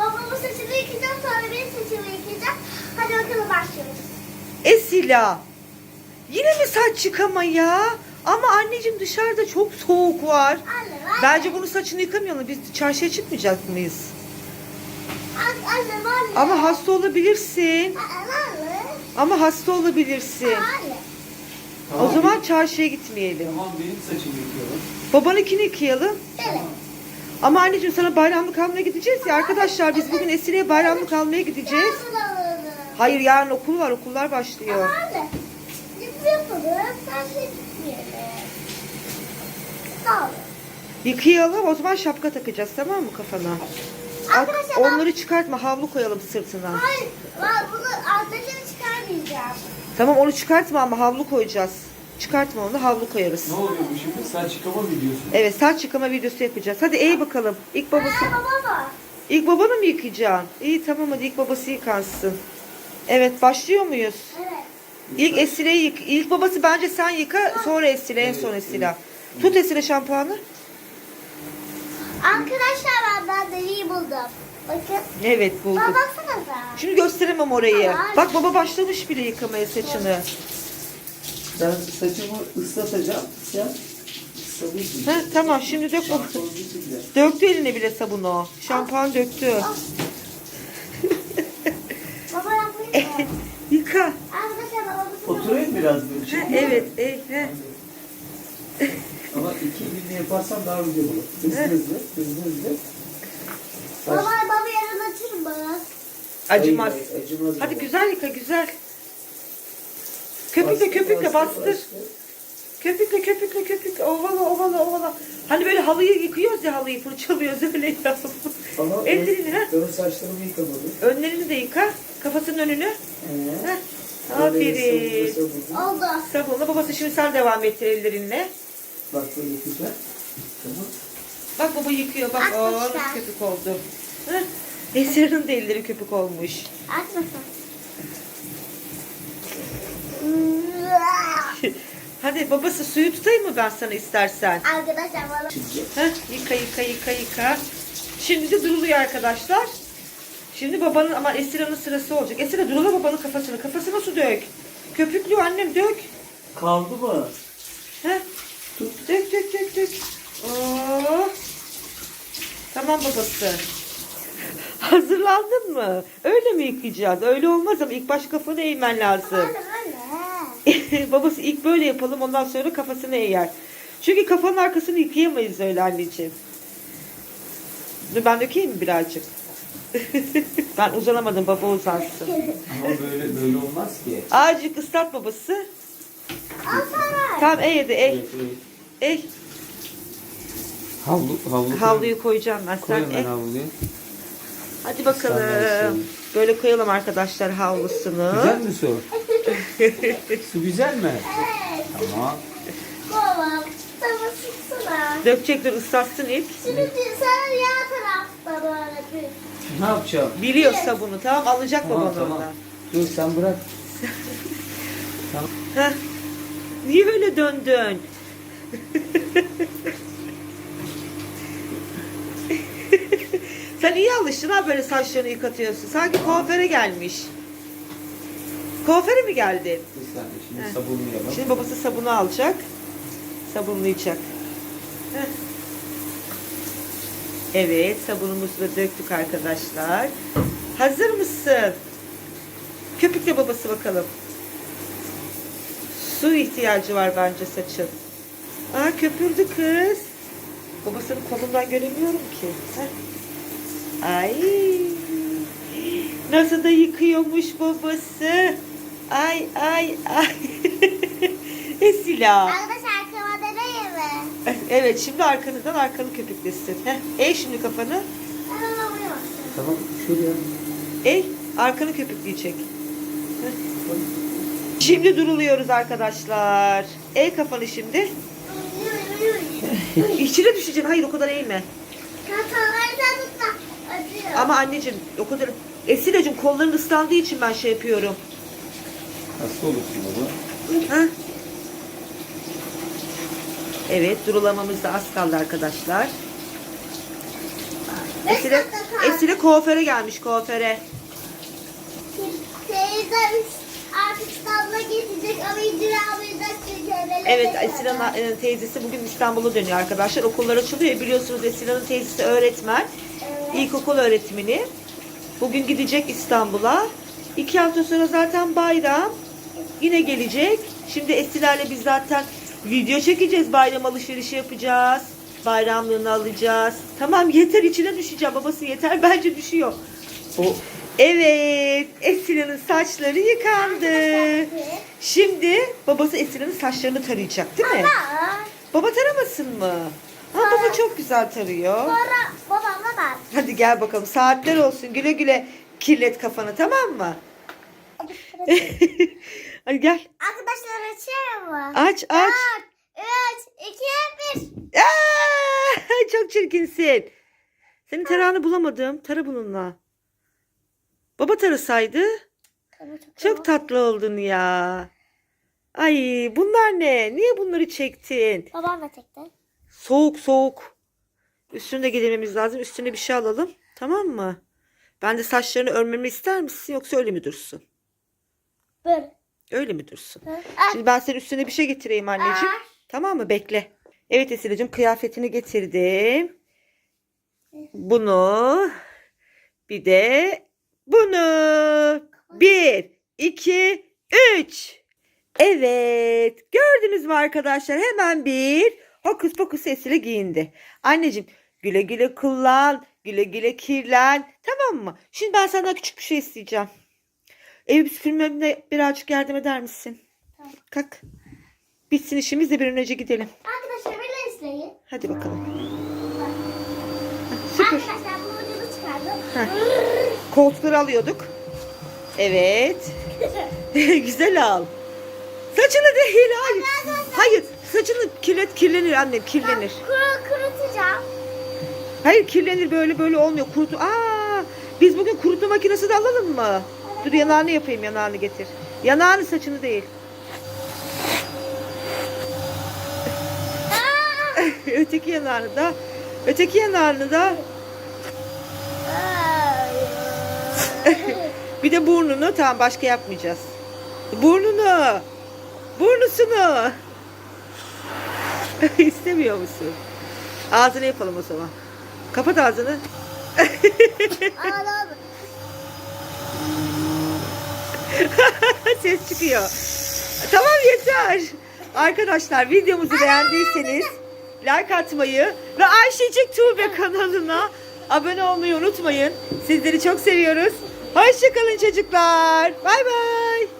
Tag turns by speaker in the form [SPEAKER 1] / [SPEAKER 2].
[SPEAKER 1] babamın saçını yıkayacağım sonra benim saçımı yıkayacağım. Hadi bakalım başlıyoruz.
[SPEAKER 2] Esila. Yine mi saç yıkama ya? Ama anneciğim dışarıda çok soğuk var.
[SPEAKER 1] Anne anne.
[SPEAKER 2] Bence bunu saçını yıkamayalım. Biz çarşıya çıkmayacak mıyız?
[SPEAKER 1] Anne anne anne.
[SPEAKER 2] Ama hasta olabilirsin.
[SPEAKER 1] Anne anne.
[SPEAKER 2] Ama hasta olabilirsin.
[SPEAKER 1] Anne.
[SPEAKER 2] O zaman çarşıya gitmeyelim.
[SPEAKER 3] Tamam benim saçımı yıkıyorum.
[SPEAKER 2] Babanınkini yıkayalım.
[SPEAKER 1] Evet.
[SPEAKER 2] Ama anneciğim sana bayramlık almaya gideceğiz ya. Arkadaşlar biz bugün Esile'ye bayramlık almaya gideceğiz. Hayır yarın okul var. Okullar başlıyor.
[SPEAKER 1] Anne.
[SPEAKER 2] Yıkayalım. O zaman şapka takacağız tamam mı kafana?
[SPEAKER 1] Arkadaşlar
[SPEAKER 2] onları çıkartma. Havlu koyalım sırtına.
[SPEAKER 1] Hayır. Ben bunu alttakini çıkarmayacağım.
[SPEAKER 2] Tamam onu çıkartma ama havlu koyacağız. Çıkartma onu havlu koyarız.
[SPEAKER 3] Ne oluyor bu şimdi? Saç yıkama videosu.
[SPEAKER 2] Evet saç yıkama videosu yapacağız. Hadi iyi bakalım. İlk babası.
[SPEAKER 1] Aa, baba.
[SPEAKER 2] İlk babanı mı yıkayacaksın? İyi tamam hadi ilk babası yıkansın. Evet başlıyor muyuz?
[SPEAKER 1] Evet.
[SPEAKER 2] İlk Esile'yi yık. İlk babası bence sen yıka sonra Esile en son Esile. Tut Esile şampuanı.
[SPEAKER 1] Arkadaşlar ben ben deliği buldum. Bakın.
[SPEAKER 2] Evet
[SPEAKER 1] Baba
[SPEAKER 2] bulduk.
[SPEAKER 1] baksanıza.
[SPEAKER 2] Şimdi gösteremem orayı.
[SPEAKER 1] Hayır.
[SPEAKER 2] Bak baba başlamış bile yıkamaya saçını.
[SPEAKER 3] Ben saçımı ıslatacağım. Sen ıslatıyorsun.
[SPEAKER 2] Heh, tamam şimdi dök
[SPEAKER 3] bitireceğim.
[SPEAKER 2] Döktü eline bile sabunu. Şampuan döktü.
[SPEAKER 1] Baba yapmayın mı?
[SPEAKER 2] Yıka.
[SPEAKER 1] Arkadaşlar
[SPEAKER 3] Oturayım biraz böyle.
[SPEAKER 2] Ha, evet. E, he.
[SPEAKER 3] Ama iki günde yaparsam daha güzel olur. Hızlı hızlı, hızlı hızlı.
[SPEAKER 1] Baba baba yarın açır mı?
[SPEAKER 2] Acımaz.
[SPEAKER 3] Hayır, hayır, acımaz.
[SPEAKER 2] Hadi
[SPEAKER 3] baba.
[SPEAKER 2] güzel yıka güzel. Köpükle köpükle
[SPEAKER 3] bastır.
[SPEAKER 2] Köpükle köpükle köpükle ovala ovala ovala. Hani böyle halıyı yıkıyoruz ya halıyı fırçalıyoruz öyle yap.
[SPEAKER 3] Ama
[SPEAKER 2] Ellerini ha.
[SPEAKER 3] ön, saçlarımı yıkamadım.
[SPEAKER 2] Önlerini de yıka. Kafasının önünü.
[SPEAKER 3] Ee,
[SPEAKER 2] Heh. Aferin.
[SPEAKER 1] Oldu.
[SPEAKER 2] Sabunla babası şimdi sen devam ettir ellerinle.
[SPEAKER 3] Bak böyle yıkayacağım. Tamam.
[SPEAKER 2] Bak baba yıkıyor bak. Nasıl köpük oldu. Heh. Esra'nın da elleri köpük olmuş.
[SPEAKER 1] Açmasın.
[SPEAKER 2] Hadi babası suyu tutayım mı ben sana istersen?
[SPEAKER 1] Arkadaşlar bana.
[SPEAKER 2] Heh, yıka yıka yıka yıka. Şimdi de duruluyor arkadaşlar. Şimdi babanın ama Esra'nın sırası olacak. Esra durula babanın kafasını. Kafasına su dök. Köpüklüyor annem dök.
[SPEAKER 3] Kaldı mı?
[SPEAKER 2] Heh. Dök dök dök dök. Oo. Tamam babası. Hazırlandın mı? Öyle mi yıkayacağız? Öyle olmaz ama ilk baş kafanı eğmen lazım. Babası ilk böyle yapalım ondan sonra kafasını eğer. Çünkü kafanın arkasını yıkayamayız öyle anneciğim. Dur ben dökeyim mi birazcık? ben uzanamadım baba uzansın.
[SPEAKER 3] Ama böyle böyle olmaz ki.
[SPEAKER 2] Azıcık ıslat babası. Tamam ey hadi ey. Ey.
[SPEAKER 3] Havlu, havlu.
[SPEAKER 2] Havluyu koyacağım ben. Sen ey.
[SPEAKER 3] havluyu.
[SPEAKER 2] Hadi bakalım. Böyle koyalım arkadaşlar havlusunu.
[SPEAKER 3] Güzel mi su? Su güzel mi?
[SPEAKER 1] Evet.
[SPEAKER 3] Tamam.
[SPEAKER 1] Babam. Tamam sıksana.
[SPEAKER 2] Dökecektir ıslatsın ilk.
[SPEAKER 1] Şimdi sen yan tarafta böyle bir.
[SPEAKER 3] Ne yapacağım?
[SPEAKER 2] Biliyor sabunu tamam alacak
[SPEAKER 3] Tamam
[SPEAKER 2] baban
[SPEAKER 3] tamam.
[SPEAKER 2] oradan.
[SPEAKER 3] Dur sen bırak.
[SPEAKER 2] Heh. Niye öyle döndün? Sen iyi alıştın ha böyle saçlarını yıkatıyorsun. Sanki kuaföre gelmiş. Kuaföre mi geldin?
[SPEAKER 3] Bir saniye şimdi
[SPEAKER 2] Heh.
[SPEAKER 3] sabunlayalım.
[SPEAKER 2] Şimdi babası sabunu alacak. Sabunlayacak. Heh. Evet sabunumuzu da döktük arkadaşlar. Hazır mısın? Köpükle babası bakalım. Su ihtiyacı var bence saçın. Aa köpürdü kız. Babasının kolundan göremiyorum ki. Heh. Ay. Nasıl da yıkıyormuş babası. Ay ay ay. Esila.
[SPEAKER 1] Arkadaşlar arkama deneyim mi?
[SPEAKER 2] Evet şimdi arkanızdan arkanı köpüklesin. Heh. Eğ şimdi kafanı.
[SPEAKER 1] Babaya bak.
[SPEAKER 3] Tamam şuraya.
[SPEAKER 2] Eğ arkanı köpükleyecek. Heh. Şimdi duruluyoruz arkadaşlar. Eğ kafanı şimdi. İçine düşeceksin. Hayır o kadar eğme.
[SPEAKER 1] Kafalardan tutma. Acıyor.
[SPEAKER 2] Ama anneciğim o kadar... Esile'cim kolların ıslandığı için ben şey yapıyorum.
[SPEAKER 3] Hasta olursun baba.
[SPEAKER 2] Ha? Evet durulamamız da az kaldı arkadaşlar. Esile. Esile kuaföre gelmiş kuaföre.
[SPEAKER 1] Teyzem artık İstanbul'a gidecek ama İdil evine
[SPEAKER 2] Evet. Esile'nin e, teyzesi bugün İstanbul'a dönüyor arkadaşlar. Okullar açılıyor. Biliyorsunuz Esile'nin teyzesi öğretmen.
[SPEAKER 1] Evet.
[SPEAKER 2] İlkokul öğretmeni. Bugün gidecek İstanbul'a. İki hafta sonra zaten bayram. Yine gelecek. Şimdi Esiler'le biz zaten video çekeceğiz. Bayram alışverişi yapacağız. Bayramlığını alacağız. Tamam yeter içine düşeceğim. Babası yeter. Bence düşüyor.
[SPEAKER 3] O
[SPEAKER 2] Evet. Esile'nin saçları yıkandı. Şimdi babası Esile'nin saçlarını tarayacak değil mi?
[SPEAKER 1] Ama
[SPEAKER 2] Baba taramasın mı? Ha, baba çok güzel tarıyor.
[SPEAKER 1] sonra babamla ben.
[SPEAKER 2] Hadi gel bakalım. Saatler olsun. Güle güle kirlet kafanı tamam mı? Hadi gel.
[SPEAKER 1] Arkadaşlar açıyor mu?
[SPEAKER 2] Aç aç.
[SPEAKER 1] 4, 3, 2, 1.
[SPEAKER 2] Aa, çok çirkinsin. Senin tarağını bulamadım. Tara bununla. Baba tarasaydı. Çok tatlı oldun ya. Ay bunlar ne? Niye bunları çektin?
[SPEAKER 1] Babam da çekti.
[SPEAKER 2] Soğuk soğuk. Üstünü de giydirmemiz lazım. Üstüne bir şey alalım. Tamam mı? Ben de saçlarını örmemi ister misin yoksa öyle mi dursun?
[SPEAKER 1] Böyle.
[SPEAKER 2] Öyle mi dursun?
[SPEAKER 1] Ay,
[SPEAKER 2] Şimdi ben senin üstüne bir şey getireyim anneciğim.
[SPEAKER 1] Aa.
[SPEAKER 2] Tamam mı? Bekle. Evet Esile'cim kıyafetini getirdim. Bunu. Bir de bunu. Bir, iki, üç. Evet. Gördünüz mü arkadaşlar? Hemen bir hokus pokus Esile giyindi. Anneciğim güle güle kullan. Güle güle kirlen. Tamam mı? Şimdi ben senden küçük bir şey isteyeceğim. Ev süpürmemde birazcık yardım eder misin?
[SPEAKER 1] Tamam.
[SPEAKER 2] Kalk. Bitsin işimiz de bir an önce gidelim.
[SPEAKER 1] Arkadaşlar beni izleyin.
[SPEAKER 2] Hadi bakalım. Süpür.
[SPEAKER 1] Arkadaşlar bu ucunu çıkardım.
[SPEAKER 2] Heh. Koltukları alıyorduk. Evet. Güzel al. Saçını değil hayır. Hayır saçını kirlet kirlenir annem kirlenir.
[SPEAKER 1] Kuru, kurutacağım.
[SPEAKER 2] Hayır kirlenir böyle böyle olmuyor. Kurutu. Aa, biz bugün kurutma makinesi de alalım mı? Dur yanağını yapayım yanağını getir. Yanağını saçını değil. Öteki yanağını da. Öteki yanağını da. Bir de burnunu tamam başka yapmayacağız. Burnunu. Burnusunu. İstemiyor musun? Ağzını yapalım o zaman. Kapat ağzını.
[SPEAKER 1] Ağlam.
[SPEAKER 2] Ses çıkıyor. Tamam yeter. Arkadaşlar videomuzu beğendiyseniz like atmayı ve Ayşecik Tuğbe kanalına abone olmayı unutmayın. Sizleri çok seviyoruz. Hoşçakalın çocuklar. Bay bay.